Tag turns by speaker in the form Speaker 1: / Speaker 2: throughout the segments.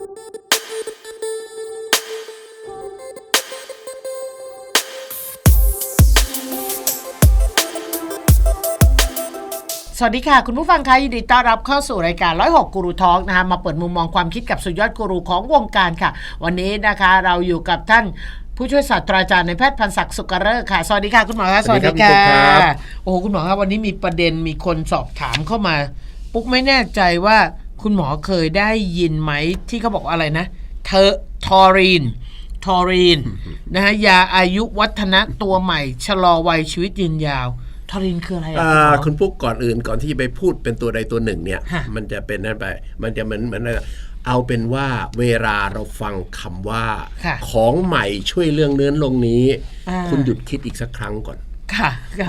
Speaker 1: สวัสดีค่ะ คุณผู้ฟังคะยินดีต้อนรับเข้าสู่รายการ106กูรูทอล์กนะคะมาเปิดมุมมองความคิดกับสุดยอดกูรูของวงการค่ะ วันนี้นะคะเราอยู่กับท่านผู้ช่วยศาสตราจารย์ในายแพทย์พันศักดิ์สุกเริกษ์ค่ะ สวัสดีค่ะ คุณหมอคะ
Speaker 2: สวัสดีครับคุณปุ๊กครับ
Speaker 1: โอ้โหคุณหมอครับวันนี้มีประเด็นมีคนสอบถามเข้ามา ปุ๊กไม่แน่ใจว่า คุณหมอเคยได้ยินไหมที่เขาบอกว่าอะไรนะ เทอทอรีน ทอรีนนะฮะยาอายุวัฒนะตัวใหม่ ชะลอวัยชีวิตยืนยาว ทอรีนคืออะไรอะ
Speaker 2: อ่า
Speaker 1: ณหมอ
Speaker 2: คุณปุ๊กก่อนอื่นก่อนที่จะไปพูดเป็นตัวใดตัวหนึ่งเนี่ย
Speaker 1: ฮะ
Speaker 2: มันจะเป็นนั่นไป มันจะเหมือนเหมือนอะไรเอาเป็นว่าเวลาเราฟังคำว่า
Speaker 1: ค่ะ
Speaker 2: ของใหม่ช่วยเรื่องเนื้อลงนี้
Speaker 1: อ่า
Speaker 2: คุณหยุดคิดอีกสักครั้งก่อน
Speaker 1: ค่ะค่ะ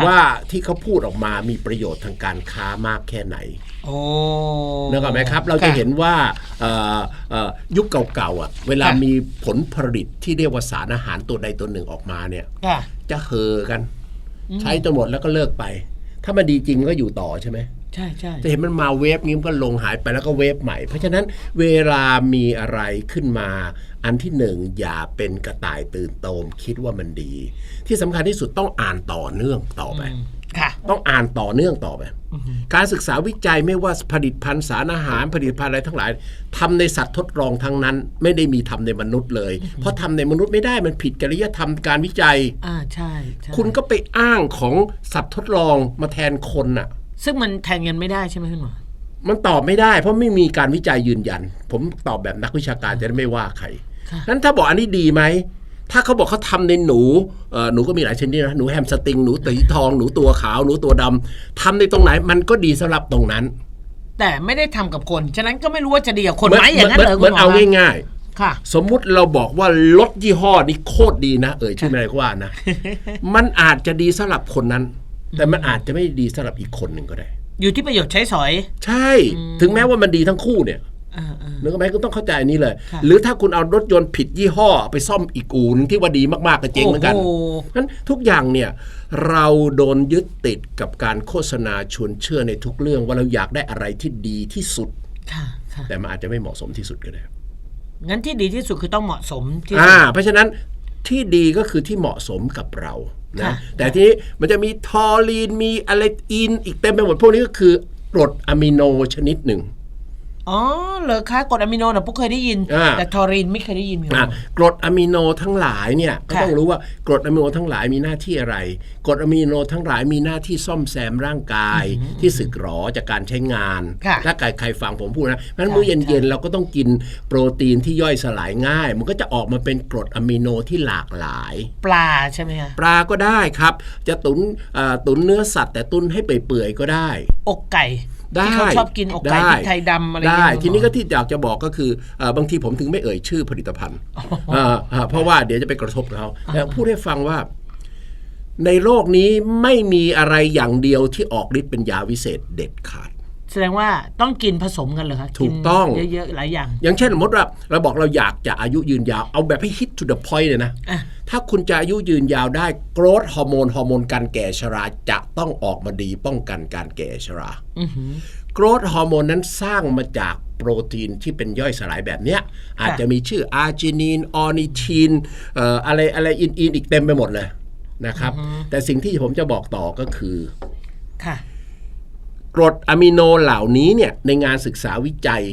Speaker 2: ว่าที่เขาพูดออกมามีประโยชน์ทางการค้ามากแค่ไหน
Speaker 1: โอ้
Speaker 2: นึกออกไหมครับ เราจะเห็นว่าเอ่อเอ่อยุคเก่าๆอะ เวลามีผลผลิตที่เรียกว่าสารอาหารตัวใดตัวหนึ่งออกมาเนี่ย
Speaker 1: ค่ะ
Speaker 2: จะเฮอกัน ใช้จนหมดแล้วก็เลิกไป ถ้ามันดีจริงก็อยู่ต่อใช่ไหม
Speaker 1: ใช่ใช่
Speaker 2: จะเห็นมันมาเวฟงี้มันก็ลงหายไปแล้วก็เวฟใหม่ เพราะฉะนั้นเวลามีอะไรขึ้นมา อันที่หนึ่งอย่าเป็นกระต่ายตื่นโตมคิดว่ามันดี ที่สำคัญที่สุดต้องอ่านต่อเนื่องต่อไป
Speaker 1: ค่ะ
Speaker 2: ต้องอ่านต่อเนื่องต่อไป การศึกษาวิจัยไม่ว่าผลิตภัณฑ์สารอาหารผลิตภัณฑ์อะไรทั้งหลายทำในสัตว์ทดลองทั้งนั้น ไม่ได้มีทำในมนุษย์เลย เพราะทำในมนุษย์ไม่ได้มันผิดจริยธรรมการวิจัย
Speaker 1: อ่าใช่ใช่
Speaker 2: คุณก็ไปอ้างของสัตว์ทดลองมาแทนคนน่ะ
Speaker 1: ซึ่งมันแทนกันไม่ได้ใช่ไหมคุณหมอ
Speaker 2: มันตอบไม่ได้ เพราะไม่มีการวิจัยยืนยัน ผมตอบแบบนักวิชาการจะได้ไม่ว่าใคร
Speaker 1: ค่ะ
Speaker 2: นั้นถ้าบอกอันนี้ดีไหมถ้าเขาบอกเขาทำในหนูเอ่อหนูก็มีหลายชนิดนะหนูแฮมสติงหนูตีทองหนูตัวขาวหนูตัวดำทำในตรงไหนมันก็ดีสำหรับตรงนั้น
Speaker 1: แต่ไม่ได้ทำกับคน ฉะนั้นก็ไม่รู้ว่าจะดีกับคนไหมอย่างนั้น
Speaker 2: เหมื
Speaker 1: เหรอ
Speaker 2: เห
Speaker 1: คุ
Speaker 2: มื
Speaker 1: ณ
Speaker 2: อน
Speaker 1: หมอ
Speaker 2: เอาง่าย
Speaker 1: ค่ะ
Speaker 2: ๆสมมุติเราบอกว่ารถยี่ห้อนี้โคตรดีนะ เอ่ยชื่อไม่ได้ก็ว่านะ มันอาจจะดีสำหรับคนนั้น แต่มันอาจจะไม่ดีสำหรับอีกคนหนึ่งก็ได้
Speaker 1: อยู่ที่ประโยชน์ใช้สอย
Speaker 2: ใช่ ถึงแม้ว่ามันดีทั้งคู่เนี่ย
Speaker 1: อ่าอ่า
Speaker 2: นึกออกไหมก็ต้องเข้าใจอันนี้เลย
Speaker 1: ค่ะ
Speaker 2: หรือถ้าคุณเอารถยนต์ผิดยี่ห้อ ไปซ่อมอีกอูนงที่ว่าดีมากๆก็เจ๊งเหมือนกัน
Speaker 1: โอ้โห
Speaker 2: นั้นทุกอย่างเนี่ยเราโดนยึดติดกับการโฆษณาชวนเชื่อในทุกเรื่องว่าเราอยากได้อะไรที่ดีที่สุด
Speaker 1: ค่ะค่ะ
Speaker 2: แต่มันอาจจะไม่เหมาะสมที่สุดก็ได้
Speaker 1: งั้นที่ดีที่สุดคือต้องเหมาะสมที่สุ
Speaker 2: อ่า
Speaker 1: ด
Speaker 2: เพราะฉะนั้นที่ดีก็คือที่เหมาะสมกับเรา
Speaker 1: ค่ะ
Speaker 2: นะแต่ทีนี้มันจะมีทอรีนมีอะไรอินอีกเต็มไปหมดพวกนี้ก็คือกรดอะมิโนชนิดหนึ่ง
Speaker 1: อ๋อเหรอคะกรดอะมิโนนะปุ๊กเคยได้ยิน
Speaker 2: อ่า
Speaker 1: แต่ทอรีนไม่เคยได้ยินคุณหม
Speaker 2: อะ
Speaker 1: อก
Speaker 2: รดอะมิโนทั้งหลายเนี่ยก็
Speaker 1: ค่ะ
Speaker 2: ต้องรู้ว่ากรดอะมิโนทั้งหลายมีหน้าที่อะไรกรดอะมิโนทั้งหลายมีหน้าที่ซ่อมแซมร่างกายที่สึกหรอจากการใช้งาน
Speaker 1: ค่ะ
Speaker 2: ถ้าใครใครฟังผมพูดนะเพราะฉะนั้น
Speaker 1: ใช่
Speaker 2: มื้อเย็นๆเราก็ต้องกินโปรตีนที่ย่อยสลายง่าย มันก็จะออกมาเป็นกรดอะมิโนที่หลากหลาย
Speaker 1: ปลาใช่ไหมคะ
Speaker 2: ปลาก็ได้ครับ จะตุนเอ่อตุนเนื้อสัตว์ แต่ตุนให้เปื่อยๆก็ได้
Speaker 1: อกไก่
Speaker 2: ได้
Speaker 1: ที่เขาชอบกินอกไก่
Speaker 2: ด้
Speaker 1: พริกไทยดำอะไรอย่าง
Speaker 2: ได้
Speaker 1: เงี้ย
Speaker 2: ทีนี้ก็ที่อยากจะบอกก็คือเอ่อบางทีผมถึงไม่เอ่ยชื่อผลิตภัณฑ์อ่าอ่าเพราะว่าเดี๋ยวจะไปกระทบเขาแต่พูดให้ฟังว่า ในโลกนี้ไม่มีอะไรอย่างเดียวที่ออกฤทธิ์เป็นยาวิเศษเด็ดขาด
Speaker 1: แสดงว่าต้องกินผสมกันเหรอคะ
Speaker 2: ถูกต้อง
Speaker 1: นเยอะๆหลายอย่าง
Speaker 2: อย่างเช่นสมมติว่าเราบอกเราอยากจะอายุยืนยาว เอาแบบให้ hit to the point เลยนะ
Speaker 1: อะ
Speaker 2: ถ้าคุณจะอายุยืนยาวได้โกรทฮอร์โมนฮอร์โมนการแก่ชราจะต้องออกมาดีป้องกันการแก่ชรา
Speaker 1: อือหือ
Speaker 2: โกรทฮอร์โมนนั้นสร้างมาจากโปรตีนที่เป็นย่อยสลายแบบเนี้ยอาจจะมีชื่ออาร์จินีนออนิทินเอ่ออะไรอะไรอินอินอีกเต็มไปหมดเลยนะครับ แต่สิ่งที่ผมจะบอกต่อก็คือ
Speaker 1: ค่ะ
Speaker 2: กรดอะมิโนเหล่านี้เนี่ยในงานศึกษาวิจัย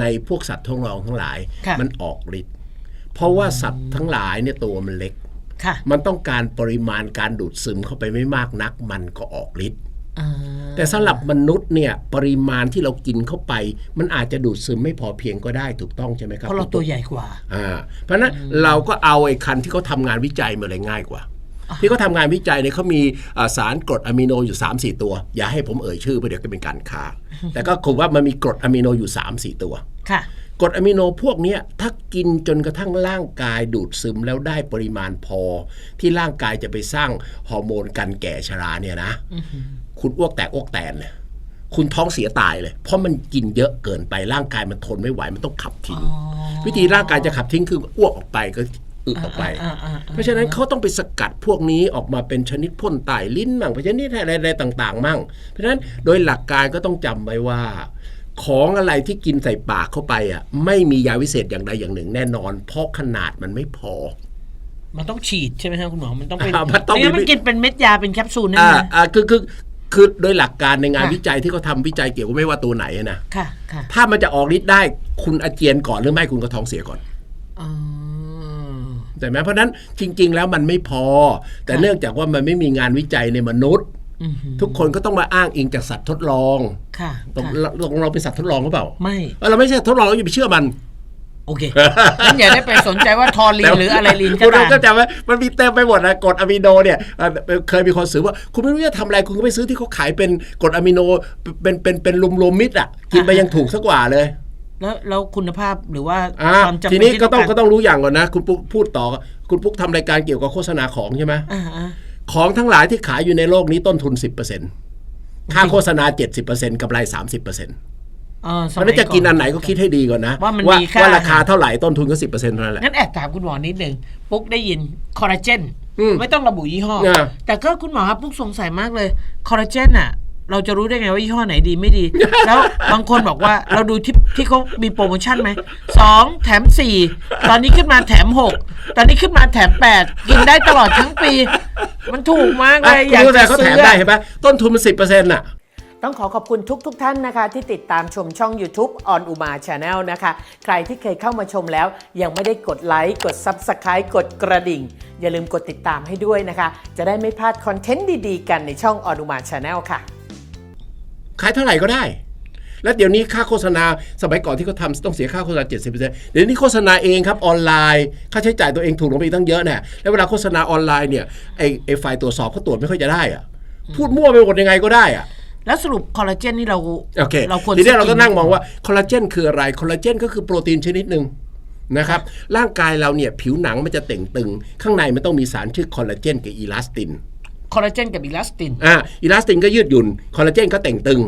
Speaker 2: ในพวกสัตว์ทดลองทั้งหลาย
Speaker 1: ค่ะ
Speaker 2: มันออกฤทธิ์เพราะว่าสัตว์ทั้งหลายเนี่ยตัวมันเล็ก
Speaker 1: ค่ะ
Speaker 2: มันต้องการปริมาณการดูดซึมเข้าไปไม่มากนัก มันก็ออกฤทธิ์
Speaker 1: อ่า
Speaker 2: แต่สำหรับมนุษย์เนี่ยปริมาณที่เรากินเข้าไป มันอาจจะดูดซึมไม่พอเพียงก็ได้ถูกต้องใช่ไหมครับ
Speaker 1: เพราะเราตัวใหญ่กว่า
Speaker 2: อ่า เพราะฉะนั้นเราก็เอาไอ้คันที่เขาทำงานวิจัยมาเลยง่ายกว่า ที่เขาทำงานวิจัยเนี่ยเขามีอ่าสารกรดอะมิโนอยู่ 3 4 ตัว อย่าให้ผมเอ่ยชื่อเพราะเดี๋ยวก็เป็นการค้า แต่ก็คงว่ามันมีกรดอะมิโนอยู่ 3 4 ตัว
Speaker 1: ค่ะ
Speaker 2: กรดอะมิโนพวกเนี้ยถ้ากินจนกระทั่งร่างกายดูดซึมแล้วได้ปริมาณพอ ที่ร่างกายจะไปสร้างฮอร์โมนกันแก่ชราเนี่ยนะ คุณอ้วกแตกอ้วกแตนเลยคุณท้องเสียตายเลย เพราะมันกินเยอะเกินไปร่างกายมันทนไม่ไหวมันต้องขับทิ้ง วิธีร่างกายจะขับทิ้งคืออ้วกออกไปก็ อึออกไป เพราะฉะนั้นเขาต้องไปสกัดพวกนี้ออกมาเป็นชนิดพ่นไตลิ้นมั่งเป็นชนิดอะไรต่างๆ มั่ง เพราะฉะนั้นโดยหลักการก็ต้องจำไว้ว่า ของอะไรที่กินใส่ปากเข้าไปอะไม่มียาวิเศษอย่างใดอย่างหนึ่งแน่นอน เพราะขนาดมันไม่พอ
Speaker 1: มันต้องฉีดใช่ไหมครับคุณหมอ มันต้องเป็น
Speaker 2: อ่ามันต้องมั
Speaker 1: นกินเป็นเม็ดยาเป็นแคปซูลนั่น
Speaker 2: อ่า
Speaker 1: นะ
Speaker 2: อ่าคือคือคือโดยหลักการในงานวิจัยที่เขาทำวิจัยเกี่ยวกับไม่ว่าตัวไหนนะ
Speaker 1: ค่ะค่ะ
Speaker 2: ถ้ามันจะออกฤทธิ์ได้คุณอาเจียนก่อนหรือไม่คุณก็ท้องเสียก่อน
Speaker 1: อ๋อ
Speaker 2: แต่ไหมเพราะฉะนั้นจริง ๆ แล้วมันไม่พอ แต่
Speaker 1: ค่ะ
Speaker 2: เนื่องจากว่ามันไม่มีงานวิจัยในมนุษย์
Speaker 1: อือหือ
Speaker 2: ทุกคนก็ต้องมาอ้างอิงจากสัตว์ทดลอง
Speaker 1: ค่ะ
Speaker 2: ตก
Speaker 1: ค่ะ
Speaker 2: เราตกลงเราเป็นสัตว์ทดลองหรือเปล่า
Speaker 1: ไม่
Speaker 2: เออเราไม่ใช่ทดลองเราอย่าไปเชื่อมัน
Speaker 1: โอเคงั้นอย่าได้ไปสนใจว่าทอรีนหรืออะไรลีนก็
Speaker 2: คุณ
Speaker 1: ตาม
Speaker 2: ก็จำไว้มันมีเต็มไปหมดนะกรดอะมิโนเนี่ยเอ่อเคยมีคนซื้อว่า คุณไม่รู้จะทำอะไรคุณก็ไปซื้อที่เขาขายเป็นกรดอะมิโนเป็นเป็นเป็นรวมๆมิตรอะกินไปยังถูกสักกว่าเลย
Speaker 1: แล้วแล้วคุณภาพหรือว่า
Speaker 2: อ่า
Speaker 1: ความจำ
Speaker 2: ที
Speaker 1: เป็น
Speaker 2: นี้
Speaker 1: ที่
Speaker 2: ก็ต้องา
Speaker 1: ร
Speaker 2: ก็ต้องรู้อย่างก่อนนะ คุณปุ๊กพูดต่อ คุณปุ๊กทำรายการเกี่ยวกับโฆษณาของใช่ไหม
Speaker 1: อ่าอ่า
Speaker 2: ของทั้งหลายที่ขายอยู่ในโลกนี้ต้นทุน 10%ค่าโฆษณา 70%กำไร 30%เพ
Speaker 1: เออส
Speaker 2: ราะฉะ
Speaker 1: มั
Speaker 2: นั้
Speaker 1: ย
Speaker 2: นจะกินอันไหนก็คิดให้ดีก่อนนะ
Speaker 1: ว่ามัน
Speaker 2: ว่า
Speaker 1: มีค่า
Speaker 2: ว่าราคาเท่าไหร่ต้นทุนก็10%เท่านั้นแหละ
Speaker 1: งั้นแอบถามคุณหมอนิดนึงปุ๊กได้ยินคอลลาเจน
Speaker 2: อืม
Speaker 1: ไม่ต้องระบุยี่ห้อ
Speaker 2: อ่า
Speaker 1: แต่ก็คุณหมอครับปุ๊กสงสัยมากเลยคอลลาเจนอะ เราจะรู้ได้ไงว่ายี่ห้อไหนดีไม่ดี แล้วบางคนบอกว่าเราดูที่ที่เขามีโปรโมชั่นไหมสองแถมสี่ตอนนี้ขึ้นมาแถมหกตอนนี้ขึ้นมาแถมแปดกินได้ตลอดทั้งปี มันถูกมากเล
Speaker 2: อะ
Speaker 1: ย
Speaker 2: คุณ
Speaker 1: อยาก
Speaker 2: รู้แต่
Speaker 1: จะ
Speaker 2: เขา
Speaker 1: ซื้
Speaker 2: แถ
Speaker 1: อ
Speaker 2: มได้เห็นปะต้นทุนมัน10%น่ะ
Speaker 1: ต้องขอขอบคุณทุกทท่านนะคะ ที่ติดตามชมช่อง YouTube on Uma Channel นะคะ ใครที่เคยเข้ามาชมแล้ว ยังไม่ได้กดไลค์กด Subscribe กดกระดิ่ง อย่าลืมกดติดตามให้ด้วยนะคะ จะได้ไม่พลาดคอนเทนต์ดีๆ กันในช่อง on Uma Channel ค่ะ
Speaker 2: ขายเท่าไหร่ก็ได้ แล้วเดี๋ยวนี้ค่าโฆษณาสมัยก่อนที่เขาทำต้องเสียค่าโฆษณา 70%เดี๋ยวนี้โฆษณาเองครับออนไลน์ค่าใช้จ่ายตัวเองถูกลงไปอีกตั้งเยอะแน่แล้วเวลาโฆษณาออนไลน์เนี่ยไอไอฝ่ายตรวจสอบเขาตรวจไม่ค่อยจะได้อะพูดมั่วไปหมดยังไงก็ได้อะ
Speaker 1: แล้วสรุปคอลลาเจนนี่เรา
Speaker 2: โอเค
Speaker 1: เราควร
Speaker 2: ทีนี้เราก็
Speaker 1: ซื้
Speaker 2: นั่งมองว่าคอลลาเจนคืออะไรคอลลาเจนก็คือโปรตีนชนิดหนึ่งนะครับร่างกายเราเนี่ยผิวหนังมันจะเต่งตึง ข้างในมันต้องมีสารชื่อคอลลาเจนกับอีลาสติน
Speaker 1: คอลลาเจนกับอีลาสติน
Speaker 2: อ่าอีลาสตินก็ยืดหยุ่นคอลลาเจนก็เต่งตึง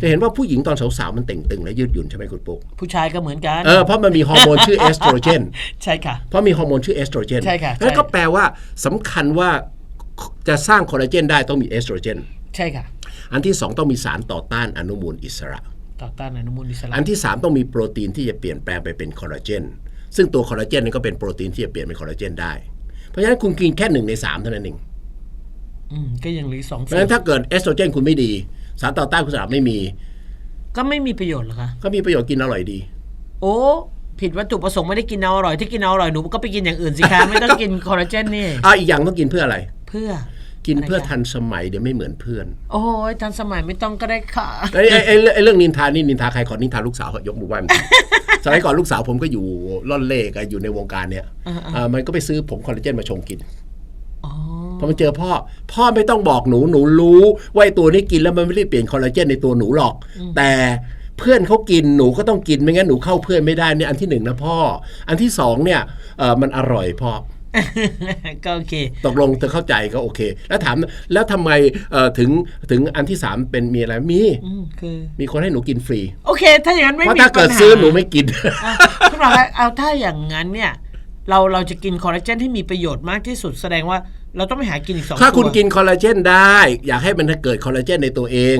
Speaker 2: จะเห็นว่าผู้หญิงตอนสาวๆมันเต่งตึงและยืดหยุ่นใช่ไหมคุณปุ๊ก
Speaker 1: ผู้ชายก็เหมือนกัน
Speaker 2: เออเพราะมันมีฮอร์โมนชื่อเอสโตรเจน
Speaker 1: ใช่ค่ะ
Speaker 2: เพราะมีฮอร์โมนชื่อเอสโตรเจน
Speaker 1: ใช่ค่ะใช่
Speaker 2: นั่นก็แปลว่าสำคัญว่าจะสร้างคอลลาเจนได้ต้องมีเอสโตรเจน
Speaker 1: ใช่ค่ะ
Speaker 2: อันที่สองต้องมีสารต่อต้านอนุมูลอิสระ
Speaker 1: ต่อต้านอนุมูลอิสระ
Speaker 2: อันที่ 3 ต้องมีโปรตีนที่จะเปลี่ยนแปลงไปเป็นคอลลาเจน ซึ่งตัวคอลลาเจนนี่ก็เป็นโปรตีนที่จะเปลี่ยนเป็นคอลลาเจนได้ เพราะฉะนั้นคุณกินแค่หนึ่งในสามเท่านั้นเอง
Speaker 1: อืม ก็ยังเหลืออกสอง
Speaker 2: เพราะ
Speaker 1: ส่
Speaker 2: ฉะ
Speaker 1: ว
Speaker 2: นั้นนถ้าเกิดเอสโตรเจนคุณไม่ดี สารต่อต้านคุณสารไม่มี
Speaker 1: ก็ไม่มีประโยชน์เหรอคะ
Speaker 2: ก็มีประโยชน์กินอร่อยดี
Speaker 1: โอ้ผิดวัตถุประสงค์ไม่ได้กินเอาอร่อยที่กินเอาอร่อยหนูก็ไปกินอย่างอื่นสิคะไม่ต้องกินคอลลาเจนนี่
Speaker 2: อ่าอีกอย่างต้องกินเพื่ออะไร
Speaker 1: เพื่อ
Speaker 2: กินเพื่อ
Speaker 1: อะไรคะ
Speaker 2: ทันสมัยเดี๋ยวไม่เหมือนเพื่อน
Speaker 1: โอ้ยทันสมัยไม่ต้องก็ได้ค่ะ
Speaker 2: ไอ้ไอ้ไอ้เรื่องไอ้เรื่องนินทานี่นินทาใครขอนินทาลูกสาวเหอะยกมือไหว้มันสมัยก่อนลูกสาวผมก็อยู่ล่อนเล่กันอยู่ในวงการเนี่ย
Speaker 1: อ่าๆ
Speaker 2: อ่ามันก็ไปซื้อผงคอลลาเจนมาชงกิน
Speaker 1: อ๋อ
Speaker 2: พอมาเจอพ่อ พ่อไม่ต้องบอกหนูหนูรู้ว่าไอ้ตัวนี้กินแล้วมันไม่ได้เปลี่ยนคอลลาเจนในตัวหนูหรอก แต่เพื่อนเขากินหนูก็ต้องกินไม่งั้นหนูเข้าเพื่อนไม่ได้เนี่ยอันที่หนึ่งนะพ่อ อันที่สองเนี่ยเออมันอร่อยพ่อ
Speaker 1: ก็โอเค
Speaker 2: ตกลงเธอเข้าใจก็โอเค แล้วถามแล้วทำไมเอ่อถึงถึงอันที่สามเป็นมีอะไรมี
Speaker 1: อืมคือ
Speaker 2: มีคนให้หนูกินฟรี
Speaker 1: โอเค ถ้าอย่างนั้นไม่
Speaker 2: เพราะ
Speaker 1: มี
Speaker 2: ถ้าเกิด
Speaker 1: ปัญห
Speaker 2: ซื้อหนูไม่กิน
Speaker 1: อะคุณหมอคะเอาถ้าอย่างนั้นเนี่ย เราเราจะกินคอลลาเจนที่มีประโยชน์มากที่สุดแสดงว่า เราต้องไปหากินอีกสอง
Speaker 2: ถ้าคุณ
Speaker 1: ตัว
Speaker 2: กินคอลลาเจนได้ อยากให้มันเกิดคอลลาเจนในตัวเอง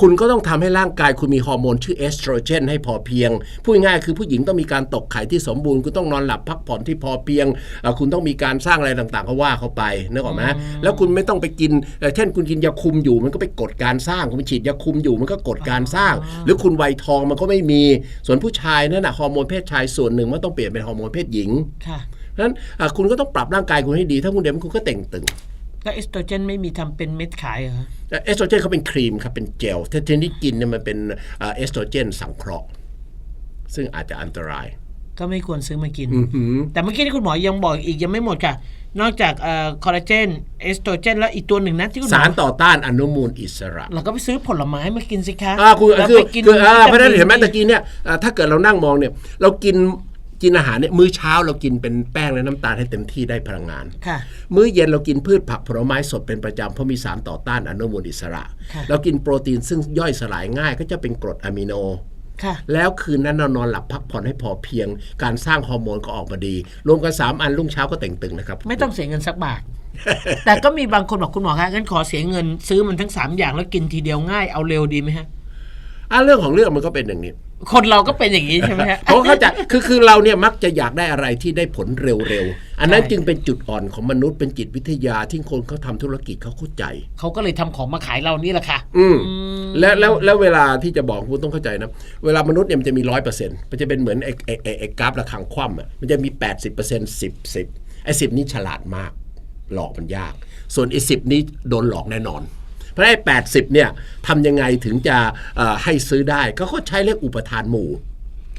Speaker 2: คุณก็ต้องทำให้ร่างกายคุณมีฮอร์โมนชื่อเอสโตรเจนให้พอเพียงพูดง่ายๆคือผู้หญิงต้องมีการตกไข่ที่สมบูรณ์คุณต้องนอนหลับพักผ่อนที่พอเพียงเอ่อคุณต้องมีการสร้างอะไรต่างๆก็ว่าเข้าไปนึกออกไหมแล้วคุณไม่ต้องไปกินเอ่อเช่นคุณกินยาคุมอยู่มันก็ไปกดการสร้างคุณฉีดยาคุมอยู่มันก็กดการสร้าง หรือคุณวัยทองมันก็ไม่มีส่วนผู้ชายนั่นนะฮอร์โมนเพศชายส่วนหนึ่งมันต้องเปลี่ยนเป็นฮอร์โมนเพศหญิง
Speaker 1: ค่ะ
Speaker 2: เพราะฉะ นั้นอะคุณก็ต้องปรับร่างกายคุณให้ดี ถ้าคุณเดี๋ยวคุณก็เต่งตึง
Speaker 1: แล้วเอสโตรเจนไม่มีทำเป็นเม็ดขายเหรอ
Speaker 2: เอสโตรเจนเขาเป็นครีมครับเป็นเจลถ้าที่นี่กินเนี่ยมันเป็นเอสโตรเจนสังเคราะห์ ซึ่งอาจจะอันตราย
Speaker 1: ก็ไม่ควรซื้อมากิน
Speaker 2: อือหือ
Speaker 1: แต่เมื่อกี้ที่คุณหมอยังบอกอีกยังไม่หมดค่ะ นอกจากเอ่อคอลลาเจนเอสโตรเจนแล้วอีกตัวหนึ่งนะที่คุณหม
Speaker 2: สา
Speaker 1: อ
Speaker 2: รต่อต้านอนุมูลอิสระ
Speaker 1: เราก็ไปซื้อผลไม้มากินสิคะ
Speaker 2: อ่าคุณ
Speaker 1: แล้ว
Speaker 2: คือ
Speaker 1: ไปกิน
Speaker 2: คืออ่า
Speaker 1: วิต
Speaker 2: เพราะฉะนั้นเห็นไหม
Speaker 1: ดี
Speaker 2: ตะกี้เนี่ยอ่าถ้าเกิดเรานั่งมองเนี่ย เรากิน กินอาหารเนี่ยมื้อเช้าเรากินเป็นแป้งและน้ำตาลให้เต็มที่ได้พลังงาน
Speaker 1: ค่ะ
Speaker 2: มื้อเย็นเรากินพืชผักผลไม้สดเป็นประจำเพราะมีสารต่อต้านอนุมูลอิสระ
Speaker 1: ค่ะ
Speaker 2: เรากินโปรตีนซึ่งย่อยสลายง่ายก็จะเป็นกรดอะมิโน
Speaker 1: ค่ะ
Speaker 2: แล้วคืนนั้นเรานอนหลับพักผ่อนให้พอเพียง การสร้างฮอร์โมนก็ออกมาดี รวมกัน 3 อันรุ่งเช้าก็เต่งตึงนะครับ
Speaker 1: ไม่ต้องเสียเงินสักบาท แต่ก็มีบางคนบอกคุณหมอคะงั้นขอเสียเงินซื้อมันทั้งสามอย่างแล้วกินทีเดียวง่ายเอาเร็วดีไหมฮะ
Speaker 2: อะเรื่องของเรื่องมันก็เป็นอย่างนี้
Speaker 1: คนเราก็เป็นอย่างนี้ใช่ไหมฮะ
Speaker 2: เพราะเขาใจะคือคือเราเนี่ยมักจะอยากได้อะไรที่ได้ผลเร็วๆ อันนั้น
Speaker 1: ใช่
Speaker 2: จึงเป็นจุดอ่อนของมนุษย์เป็นจิตวิทยาที่คนเขาทำธุรกิจเขาเข้าใจ
Speaker 1: เขาก็เลยทำของมาขายเรานี่แหละค่ะ
Speaker 2: อืมแล้วแล้วแล้วเวลาที่จะบอกคุณต้องเข้าใจนะ เวลามนุษย์เนี่ยมันจะมีร้อยเปอร์เซ็นต์มันจะเป็นเหมือนไอ้ไอ้ไอ้ไอ้กราฟระฆังคว่ำอะมันจะมีแปดสิบเปอร์เซ็นต์สิบสิบไอ้สิบนี้ฉลาดมาก หลอกมันยาก ส่วนไอ้สิบนี้โดนหลอกแน่นอน เพราะไอ้แปดสิบเนี่ยทำยังไงถึงจะเอ่อให้ซื้อได้ก็เขาใช้เรียกอุปทานหมู่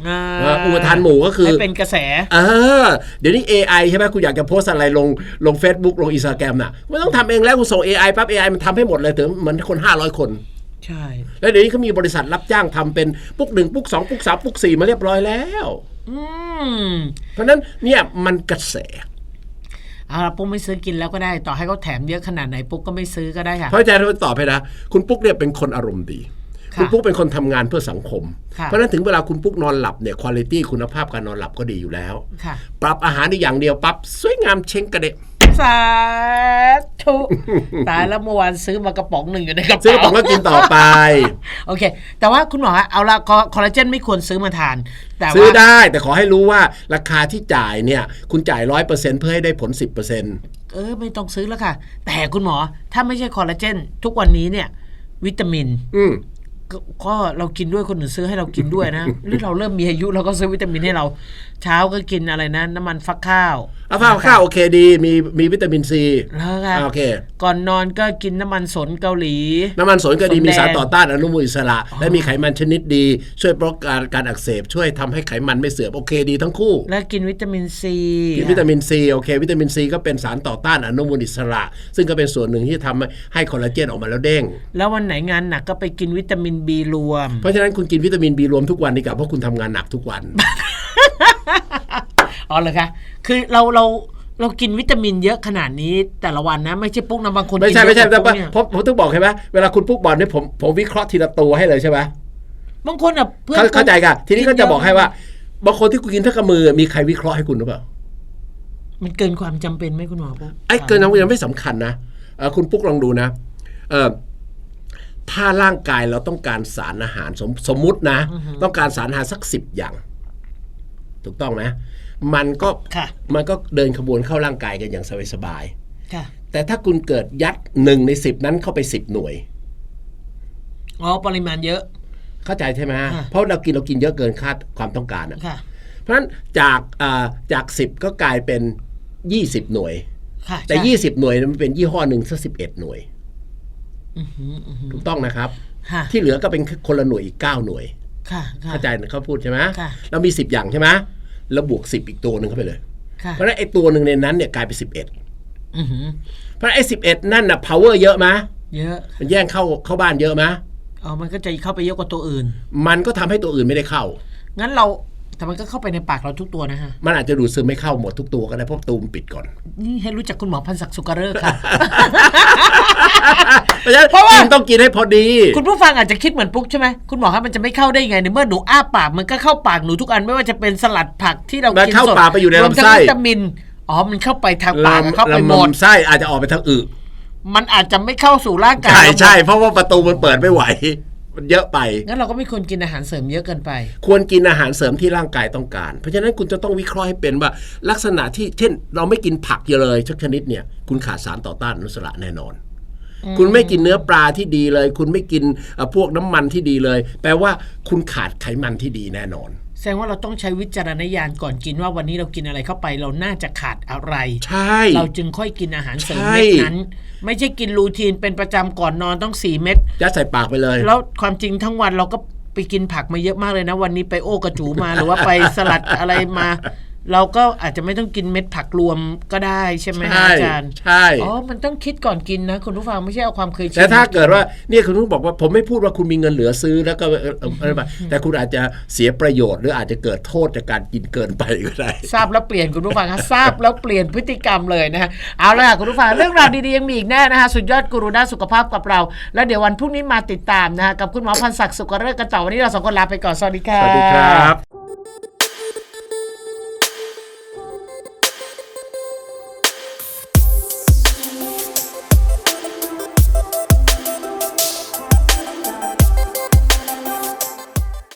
Speaker 1: อ่า
Speaker 2: เอออุปทานหมู่ก็คือ
Speaker 1: ให้เป็นกระแส
Speaker 2: เออเดี๋ยวนี้ AI ใช่ไหมคุณอยากจะโพสอะไรลงลง Facebook ลงอินสตาแกรมน่ะไม่ต้องทำเองแล้วคุณส่ง AI ปั๊บ AI มันทำให้หมดเลยถึงเหมือนคน 500 คน
Speaker 1: ใช่
Speaker 2: แล้วเดี๋ยวนี้เขามีบริษัทรับจ้างทำเป็นปุ๊กหนึ่งปุ๊กสองปุ๊กสามปุ๊กสี่มาเรียบร้อยแล้ว
Speaker 1: อืม
Speaker 2: เพราะฉะนั้นเนี่ยมันกระแส
Speaker 1: เอาละปุ๊กไม่ซื้อกินแล้วก็ได้ ต่อให้เขาแถมเยอะขนาดไหนปุ๊กก็ไม่ซื้อก็ได้ค่ะ
Speaker 2: เพราะอาจารย์เราตอบให้นะคุณปุ๊กเนี่ยเป็นคนอารมณ์ดี
Speaker 1: ค่ะ
Speaker 2: คุณปุ๊กเป็นคนทำงานเพื่อสังคม
Speaker 1: ค่ะ
Speaker 2: เพราะฉะนั้นถึงเวลาคุณปุ๊กนอนหลับเนี่ยคุณภาพคุณภาพการนอนหลับก็ดีอยู่แล้ว
Speaker 1: ค่ะ
Speaker 2: ปรับอาหารได้อย่างเดียวปั๊บสวยงามเช้งกระเดะ
Speaker 1: สาธุตายแล้วเมื่อวานซื้อมากระป๋องหนึ่งอยู่ในกระ
Speaker 2: ซื้อกระป๋
Speaker 1: เป๋า
Speaker 2: องก็กินต่อไป
Speaker 1: โอเค แต่ว่าคุณหมอฮะเอาละคอลลาเจนไม่ควรซื้อมาทาน แต่
Speaker 2: ซื้อ
Speaker 1: ว่า
Speaker 2: ได้แต่ขอให้รู้ว่าราคาที่จ่ายเนี่ย คุณจ่ายร้อยเปอร์เซ็นต์เพื่อให้ได้ผลสิบเปอร์เซ็นต์
Speaker 1: เออไม่ต้องซื้อแล้วค่ะ แต่คุณหมอถ้าไม่ใช่คอลลาเจน ทุกวันนี้เนี่ย วิตามิน
Speaker 2: อืม
Speaker 1: ก็ก็เรากินด้วยคนอื่นซื้อให้เรากินด้วยนะ หรือเราเริ่มมีอายุเราก็ซื้อวิตามินให้เรา เช้าก็กินอะไรนะน้ำมันฟักข้าว
Speaker 2: เอาข้าวข้าวโอเคดีมีมีวิตามินซี
Speaker 1: แล้วค่ะ
Speaker 2: โอเค
Speaker 1: ก่อนนอนก็กินน้ำมันสนเกาหลี
Speaker 2: น้ำมันสนก็ดี
Speaker 1: สนแดง
Speaker 2: มีสารต่อต้านอนุมูลอิสระ และมีไขมันชนิดดี ช่วยป้องกันการอักเสบ ช่วยทำให้ไขมันไม่เสื่อมโอเคดีทั้งคู่
Speaker 1: แล้วกินวิตามินซี
Speaker 2: กินวิตามินซีโอเค วิตามินซีก็เป็นสารต่อต้านอนุมูลอิสระ ซึ่งก็เป็นส่วนหนึ่งที่ทำให้ให้คอลลาเจนออกมาแล้วเด้ง
Speaker 1: แล้ววันไหนงานหนักก็ไปกินวิตามินบีรวม
Speaker 2: เพราะฉะนั้นคุณกินวิตามินบีรวมทุกวันดีกว่าเพราะคุณทำงานหนักทุกวัน
Speaker 1: อ๋อเหรอคะ คือเราเราเรากินวิตามินเยอะขนาดนี้แต่ละวันนะไม่ใช่ปุ๊กนะบางคน
Speaker 2: ไม่ใช่
Speaker 1: กิน
Speaker 2: ไม่ใช่
Speaker 1: เย
Speaker 2: แต่
Speaker 1: อะกว่าปุ๊กเนี่ย
Speaker 2: ผมผมต้องบอกใช่ไหมเวลาคุณปุ๊กบอลเนี่ยผมผมวิเคราะห์ทีละตัวให้เลยใช่ไหม
Speaker 1: บางคนอะเพื่อน
Speaker 2: เข้าเข้าใจกันทีนี้ก็จะ
Speaker 1: เย
Speaker 2: บอกให้ว่า บางคนที่คุณกินเท่ากับมือมีใครวิเคราะห์ให้คุณหรือเปล่า
Speaker 1: มันเกินความจำเป็นไหมคุณหมอปุ๊ก
Speaker 2: ไอ้เกินน้ำยังไม่สำคัญนะเอ่อคุณปุ๊กลองดูนะเออ ถ้าร่างกายเราต้องการสารอาหารสมสมมุตินะ ต้องการสารอาหารสักสิบอย่าง ถูกต้องไหมมันก็
Speaker 1: ค่ะ
Speaker 2: มันก็เดินขบวนเข้าร่างกายกันอย่างสบาย
Speaker 1: ค่ะ
Speaker 2: ๆแต่ถ้าคุณเกิดยัดหนึ่งในสิบนั้นเข้าไปสิบหน่วย
Speaker 1: อ๋อ ปริมาณเยอะ
Speaker 2: เข้าใจใช่ไหม
Speaker 1: ค่ะ
Speaker 2: เพราะเรากินเรากินเยอะเกินคาดความต้องการอะ
Speaker 1: ค่ะ
Speaker 2: เพราะฉะนั้นจากอ่าจากสิบก็กลายเป็นยี่สิบหน่วย
Speaker 1: ค่ะ
Speaker 2: แต่
Speaker 1: ใช่
Speaker 2: ยี่สิบหน่วยมันเป็นยี่ห้อหนึ่งสักสิบเอ็ดหน่วย
Speaker 1: อือหืออือหือ
Speaker 2: ถูกต้องนะครับ
Speaker 1: ค่ะ
Speaker 2: ที่เหลือก็เป็นคนละหน่วยอีกเก้าหน่วย
Speaker 1: ค่ะค่ะ
Speaker 2: เข้าใจเขาพูดใช่ไหม
Speaker 1: ค่ะ
Speaker 2: เรามีสิบอย่างใช่ไหมแล้วบวกสิบอีกตัวหนึ่งเข้าไปเลย
Speaker 1: ค่ะ
Speaker 2: เพราะฉะนั้นไอ้ตัวหนึ่งในนั้นเนี่ยกลายเป็นสิบเอ็ด
Speaker 1: อือหือ
Speaker 2: เพราะฉะนั้นไอ้สิบเอ็ดนั่นน่ะ power เยอะไหม
Speaker 1: เยอะ
Speaker 2: มันแย่งเข้าเข้าบ้านเยอะไหม
Speaker 1: อ๋อมันก็จะเข้าไปเยอะกว่าตัวอื่น
Speaker 2: มันก็ทำให้ตัวอื่นไม่ได้เข้า
Speaker 1: งั้นเรา แต่มันก็เข้าไปในปากเราทุกตัวนะฮะ
Speaker 2: มันอาจจะดูดซึมไม่เข้าหมดทุกตัวก็ได้เพราะตูมนปิดก่อน
Speaker 1: นี่ให้รู้จักคุณหมอพันศักดิ์สุกเริกษ์ค่ะ
Speaker 2: เพราะฉะนั้น
Speaker 1: เพราะว่า
Speaker 2: กินต้องกินให้พอดี
Speaker 1: คุณผู้ฟังอาจจะคิดเหมือนปุ๊กใช่ไหมคุณหมอครับมันจะไม่เข้าได้ยังไงในเมื่อหนูอ้าปากมันก็เข้าปากหนูทุกอันไม่ว่าจะเป็นสลัดผักที่เรา
Speaker 2: มัน
Speaker 1: กิน
Speaker 2: เข้า
Speaker 1: สด
Speaker 2: ปากไปอยู่ใน
Speaker 1: รวมทั้ง
Speaker 2: ลำไส้
Speaker 1: วิตามินอ๋อมันเข้าไปทางปาก
Speaker 2: ลำ
Speaker 1: เข้าไปหม
Speaker 2: ลำ
Speaker 1: ด
Speaker 2: นไส้อาจจะออกไปทางอึ
Speaker 1: มันอาจจะไม่เข้าสู่ร่างกาย
Speaker 2: ใช่
Speaker 1: เราหมด
Speaker 2: ใช่เพราะว่าประตูมันเปิดไม่ไหว มันเยอะไป
Speaker 1: งั้นเราก็ไม่ควรกินอาหารเสริมเยอะเกินไป
Speaker 2: ควรกินอาหารเสริมที่ร่างกายต้องการ เพราะฉะนั้นคุณจะต้องวิเคราะห์ให้เป็นว่าลักษณะที่เช่น เราไม่กินผักเยอะเลยชักชนิดเนี่ยคุณขาดสารต่อต้านอนุมูลอิสระแน่นอน คุณไม่กินเนื้อปลาที่ดีเลย คุณไม่กินเอ่อพวกน้ำมันที่ดีเลย แปลว่าคุณขาดไขมันที่ดีแน่นอน
Speaker 1: แสดงว่าเราต้องใช้วิจารณญาณก่อนกินว่าวันนี้เรากินอะไรเข้าไปเราน่าจะขาดอะไร
Speaker 2: ใช่
Speaker 1: เราจึงค่อยกินอาหารเสริม
Speaker 2: ใช่
Speaker 1: เม็ดนั้น ไม่ใช่กินรูทีนเป็นประจำก่อนนอนต้องสี่เม็ด
Speaker 2: ยัดใส่ปากไปเลย
Speaker 1: แล้วความจริงทั้งวันเราก็ไปกินผักมาเยอะมากเลยนะ วันนี้ไปโอ้กระจูมาหรือว่าไปสลัดอะไรมา เราก็อาจจะไม่ต้องกินเม็ดผักรวมก็ได้ใช่ไหมฮะ
Speaker 2: ใช่
Speaker 1: อาจารย์
Speaker 2: ใช่
Speaker 1: อ๋อ มันต้องคิดก่อนกินนะคุณผู้ฟังไม่ใช่เอาความเคยชิน
Speaker 2: แต่ถ้าเกิดว่าเนี่ยคุณต้องบอกว่าผมไม่พูดว่าคุณมีเงินเหลือซื้อแล้วก็เอ่อเอ่ออะไรแบบแต่คุณอาจจะเสียประโยชน์ หรืออาจจะเกิดโทษจากการกินเกินไปก็ได้
Speaker 1: ทราบแล้วเปลี่ยนคุณผู้ฟังคะทราบแล้วเปลี่ยนพฤติกรรมเลยนะฮะเอาละค่ะคุณผู้ฟังเรื่องราวดีๆยังมีอีกแน่นะคะสุดยอดกูรูด้านสุขภาพกับเรา แล้วเดี๋ยววันพรุ่งนี้มาติดตามนะคะกับคุณหมอพันศักดิ์สุขเริกษ์กันต่อวันนี้เราสองคนลาไปก่อนสวัสดีค่ะ
Speaker 2: สวัสดีครับ